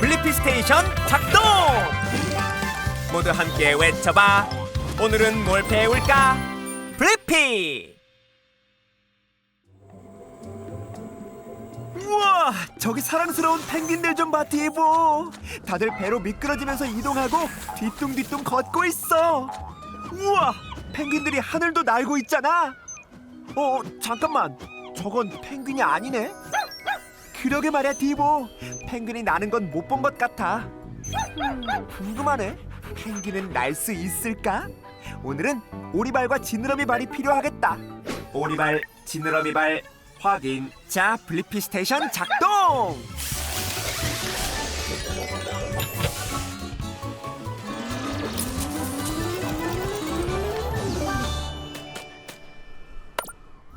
블리피 스테이션 작동! 모두 함께 외쳐봐. 오늘은 뭘 배울까? 블리피! 우와, 저기 사랑스러운 펭귄들 좀 봐, 디보. 다들 배로 미끄러지면서 이동하고 뒤뚱뒤뚱 걷고 있어. 우와, 펭귄들이 하늘도 날고 있잖아. 어, 잠깐만. 저건 펭귄이 아니네. 그러게 말이야, 디보. 펭귄이 나는 건 못 본 것 같아. 음, 궁금하네. 펭귄은 날 수 있을까? 오늘은 오리발과 지느러미 발이 필요하겠다. 오리발, 지느러미 발 확인. 자, 블리피 스테이션 작동.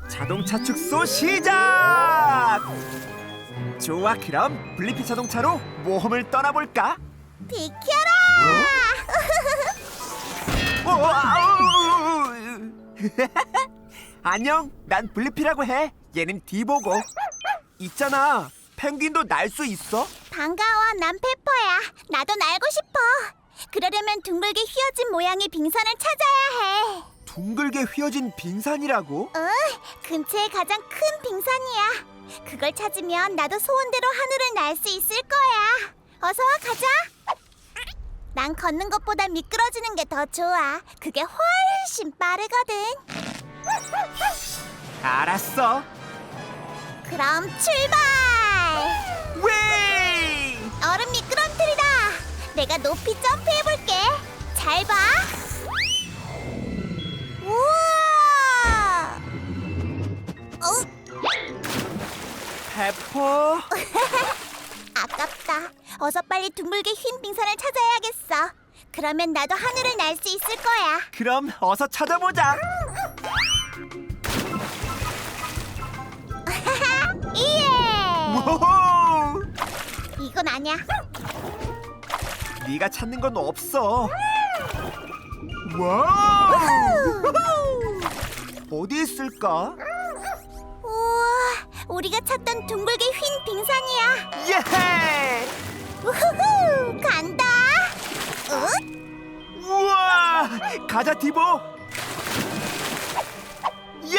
자동차 축소 시작! 좋아, 그럼 블리피 자동차로 모험을 떠나볼까? 비켜라! 어, 아우! 안녕, 난 블리피라고 해. 얘는 디보고. 있잖아, 펭귄도 날 수 있어? 반가워, 난 페퍼야. 나도 날고 싶어. 그러려면 둥글게 휘어진 모양의 빙산을 찾아야 해. 둥글게 휘어진 빙산이라고? 응, 근처에 가장 큰 빙산이야. 그걸 찾으면 나도 소원대로 하늘을 날 수 있을 거야. 어서 와, 가자. 난 걷는 것보다 미끄러지는 게 더 좋아. 그게 훨씬 빠르거든. 알았어. 그럼 출발! 웨이! 얼음 미끄럼틀이다. 내가 높이 점프해 볼게. 잘 봐. 페퍼. 아깝다. 어서 빨리 둥글게 흰 빙산을 찾아야겠어. 그러면 나도 하늘을 날 수 있을 거야. 그럼 어서 찾아보자. 이예! 이건 아니야. 네가 찾는 건 없어. 와! 어디 있을까? 우리가 찾던 둥글게 흰 빙산이야. 예! 우후후, 간다. 응? 우와! 가자 디보. 예!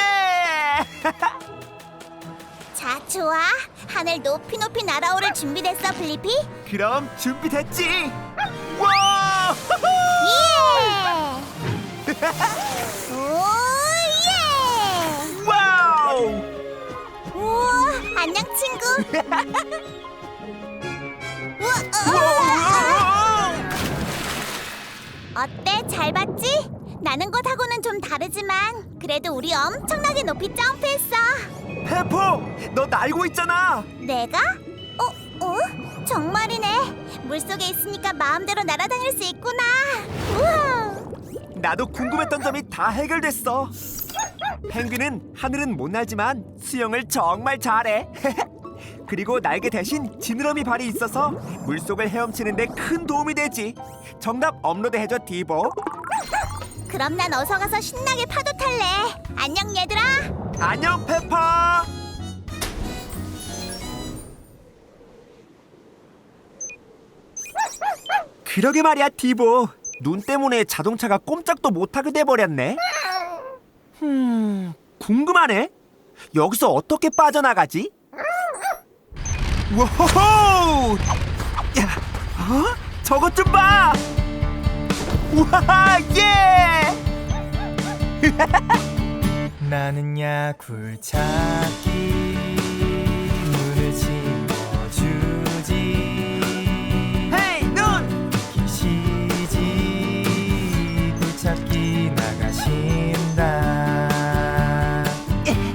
자, 좋아. 하늘 높이 높이 날아오를 준비됐어, 블리피? 그럼 준비됐지? 와! 예! 오, 안녕, 친구. 우와, 어, 우와! 어때? 잘 봤지? 나는 것하고는 좀 다르지만 그래도 우리 엄청나게 높이 점프했어. 페퍼, 너 날고 있잖아. 내가? 어? 어? 정말이네. 물속에 있으니까 마음대로 날아다닐 수 있구나. 우와. 나도 궁금했던 점이 다 해결됐어. 펭귄은 하늘은 못 날지만 수영을 정말 잘해. 그리고 날개 대신 지느러미 발이 있어서 물속을 헤엄치는데 큰 도움이 되지. 정답 업로드 해줘 디보. 그럼 난 어서 가서 신나게 파도 탈래. 안녕 얘들아. 안녕 페퍼. 그러게 말이야 디보. 눈 때문에 자동차가 꼼짝도 못하게 돼버렸네. 음, 궁금하네. 여기서 어떻게 빠져나가지? 워호호! 야, 어? 저것 좀 봐! 우와, 예! 나는 야굴 찾기 찾기 나가신다.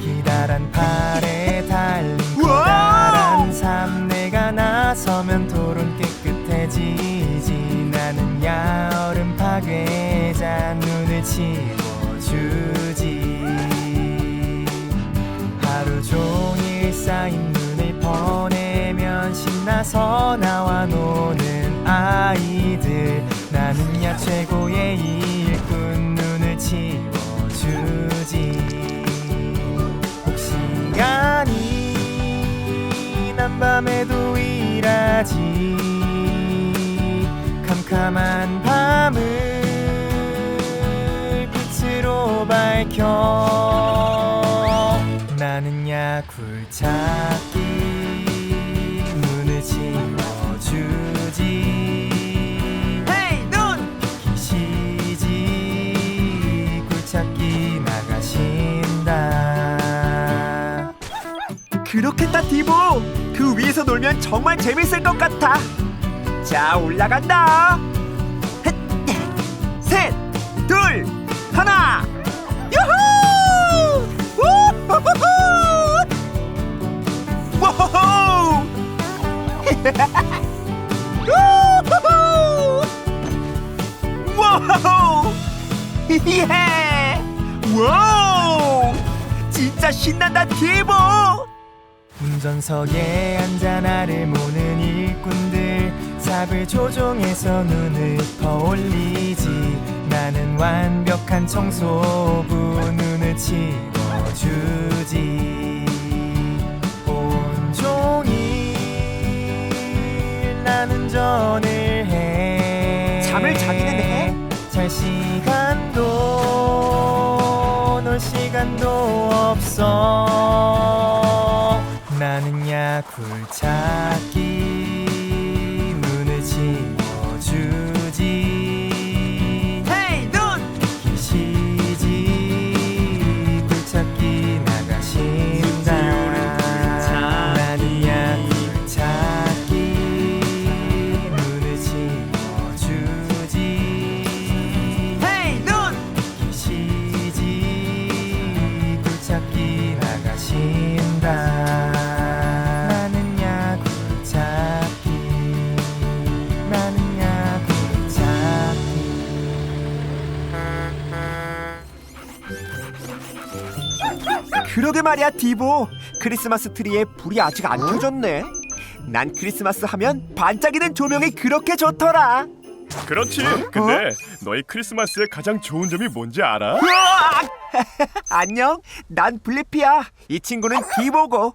기다란 팔에 달린! 커다란 삶 내가 나서면 도론 깨끗해지지. 나는 야얼음 파괴자 눈을 치워주지. 하루 종일 쌓인 눈을 보내면 신나서 나와 노는 아이들 밤에도 일하지. 캄캄한 밤을 빛으로 밝혀. 나는 야구 찾기 눈을 지워주지. 찾기 나가신다. 그렇겠다 디보! 그 위에서 놀면 정말 재밌을 것 같아. 자 올라간다. 셋둘 하나. 유후 우후후후 워호호! 우후후 와우 예! 와우! 진짜 신난다 디보 운전석에 앉아 나를 모는 일꾼들. 삽을 조종해서 눈을 퍼올리지. 나는 완벽한 청소부 눈을 치워주지. 온종일 나는 전을 해. 잠을 자기는 해? 잘 시간도 놀 시간도 없어 굴착기 그러게 말이야 디보 크리스마스 트리에 불이 아직 안 켜졌네 난 크리스마스 하면 반짝이는 조명이 그렇게 좋더라 그렇지. 근데 너희 크리스마스의 가장 좋은 점이 뭔지 알아? 으악! 안녕 난 블리피야 이 친구는 디보고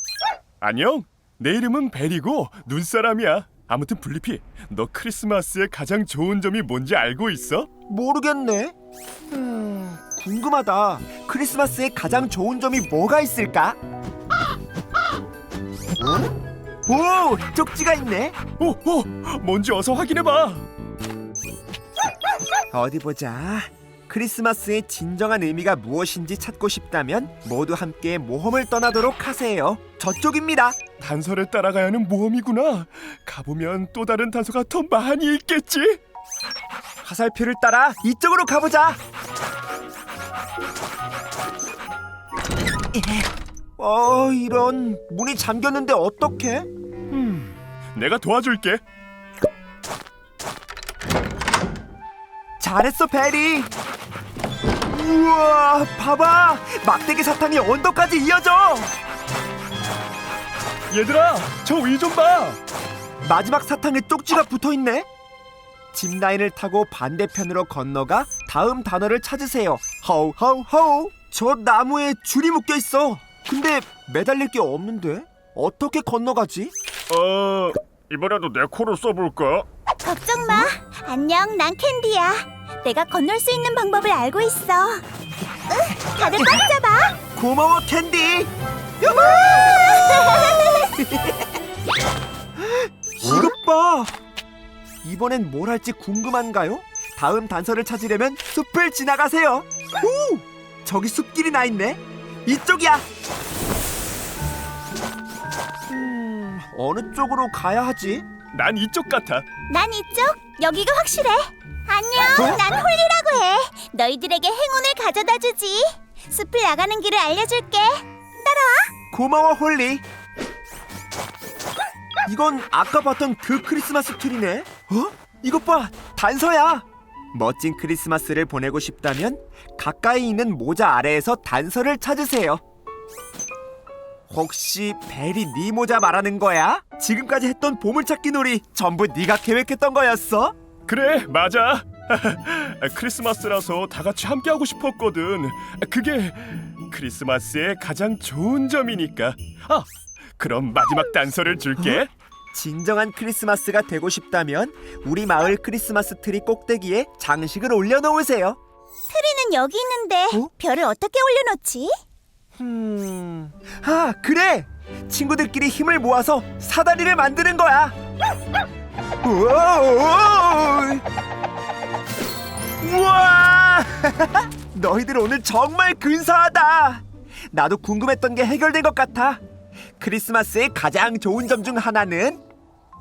안녕. 내 이름은 벨이고 눈사람이야. 아무튼 블리피, 너 크리스마스의 가장 좋은 점이 뭔지 알고 있어? 모르겠네 음, 궁금하다 크리스마스의 가장 좋은 점이 뭐가 있을까? 어? 오 쪽지가 있네 오, 오, 뭔지 어서 확인해 봐. 어디 보자. 크리스마스의 진정한 의미가 무엇인지 찾고 싶다면 모두 함께 모험을 떠나도록 하세요. 저쪽입니다. 단서를 따라가야 하는 모험이구나. 가보면 또 다른 단서가 더 많이 있겠지. 화살표를 따라 이쪽으로 가보자. 어, 이런 문이 잠겼는데 어떡해? 내가 도와줄게. 잘했어, 베리. 우와, 봐봐. 막대기 사탕이 언덕까지 이어져. 얘들아, 저 위 좀 봐. 마지막 사탕에 쪽지가 붙어 있네. 짚 라인을 타고 반대편으로 건너가 다음 단어를 찾으세요. 허우 허우 허우. 저 나무에 줄이 묶여 있어. 근데 매달릴 게 없는데 어떻게 건너가지? 어, 이번에도 내 코로 써볼까? 걱정 마. 안녕, 난 캔디야. 내가 건널 수 있는 방법을 알고 있어. 으, 다들 꽉 잡아. 고마워 캔디. 이것 봐. 이번엔 뭘 할지 궁금한가요? 다음 단서를 찾으려면 숲을 지나가세요. 오, 저기 숲길이 나 있네. 이쪽이야. 음, 어느 쪽으로 가야 하지? 난 이쪽 같아. 난 이쪽. 여기가 확실해. 안녕, 난 홀리라고 해. 너희들에게 행운을 가져다 주지. 숲을 나가는 길을 알려줄게. 고마워 홀리. 이건 아까 봤던 그 크리스마스 트리네. 어? 이것 봐, 단서야. 멋진 크리스마스를 보내고 싶다면 가까이 있는 모자 아래에서 단서를 찾으세요. 혹시 베리 네 모자 말하는 거야? 지금까지 했던 보물찾기 놀이 전부 네가 계획했던 거였어? 그래, 맞아. 크리스마스라서 다 같이 함께 하고 싶었거든. 그게 크리스마스의 가장 좋은 점이니까. 아, 그럼 마지막 단서를 줄게. 진정한 크리스마스가 되고 싶다면 우리 마을 크리스마스 트리 꼭대기에 장식을 올려놓으세요. 트리는 여기 있는데 어? 별을 어떻게 올려놓지? 음, 아 그래. 친구들끼리 힘을 모아서 사다리를 만드는 거야. 우와! 우와! 너희들 오늘 정말 근사하다. 나도 궁금했던 게 해결된 것 같아. 크리스마스의 가장 좋은 점 중 하나는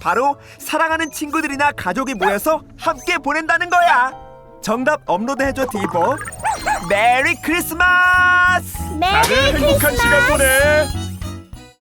바로 사랑하는 친구들이나 가족이 모여서 함께 보낸다는 거야. 정답 업로드해줘 디보. 메리 크리스마스! 메리 다들 행복한 크리스마스! 시간 보내.